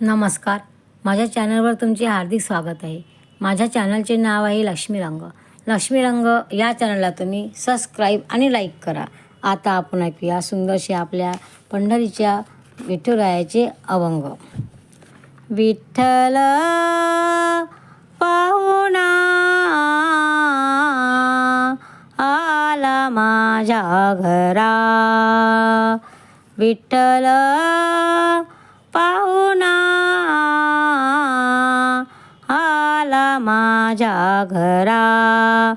नमस्कार. माझ्या चॅनलवर तुमचे हार्दिक स्वागत आहे. माझ्या चॅनलचे नाव आहे लक्ष्मी रंग. लक्ष्मी रंग या चॅनलला तुम्ही सबस्क्राईब आणि लाईक करा. आता आपण ऐकूया सुंदरशी आपल्या पंढरीच्या विठुरायाचे अभंग. विठ्ठल पाहुणा आला माझ्या घरा. विठ्ठल माझ्या घरा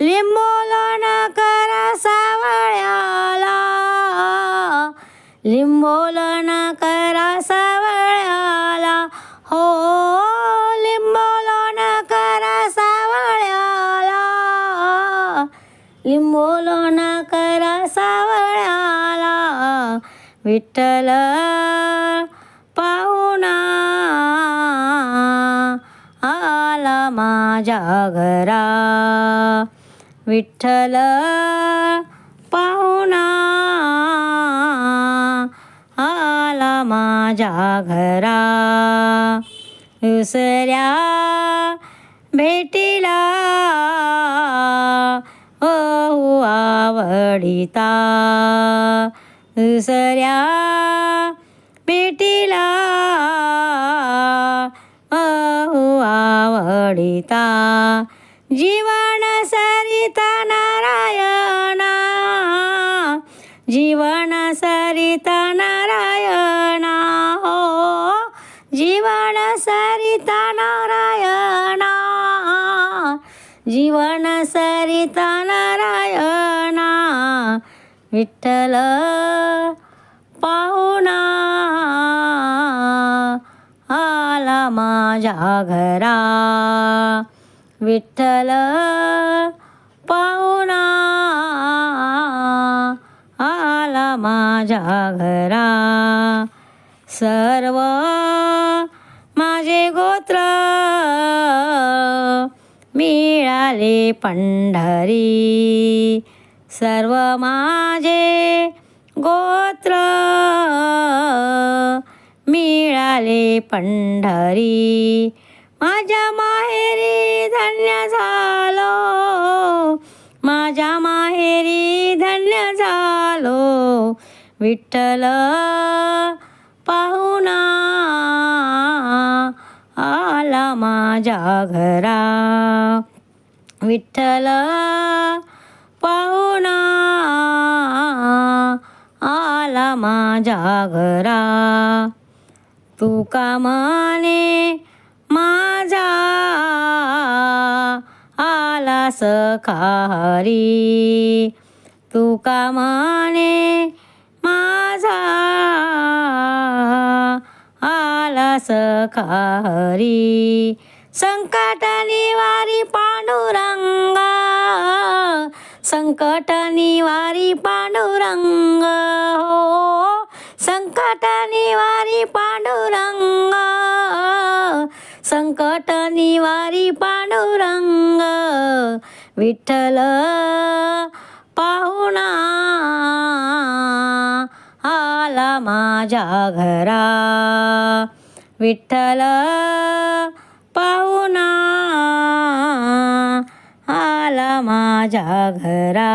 लिंबोलन करा सावळ्याला. लिंबोलन करा सावळ्याला. हो लिंबोलन करा सावळ्याला. लिंबोलन करा सावळ्याला. विठ्ठल माझ्या घरा विठ्ठल पाहुणा आला माझ्या घरा। दुसऱ्या भेटीला ओ आवडिता। दुसऱ्या ಸರಿತಾ ಜೀವನ ಸರಿತ ನಾರಾಯಣ ಜೀವನ ಸರಿತ ನಾರಾಯಣ ಓ ಜೀವನ ಸರಿತ ನಾರಾಯಣ ಜೀವನ ಸರಿತ ನಾರಾಯಣ ವಿಠಲ माझ्या घरा. विठ्ठल पाहुणा आला माझ्या घरा. सर्व माझे गोत्र मिळाले पंढरी. सर्व माझे गोत्र मिळाले पंढरी. माझ्या माहेरी धन्य झालो. माझ्या माहेरी धन्य झालो. विठ्ठल पाहुणा आला माझ्या घरा. विठ्ठल पाहुणा आला माझ्या घरा. तू कामाने माझा आला सखारी तू कामाने माझा आला सखारी संकट निवारी पांडुरंग संकट निवारी पांडुरंग हो संकट निवारी पांडुरंग संकट निवारी पांडुरंग विठ्ठल पाहुणा आला माझ्या घरा. विठ्ठल पाहुणा आला माझ्या घरा.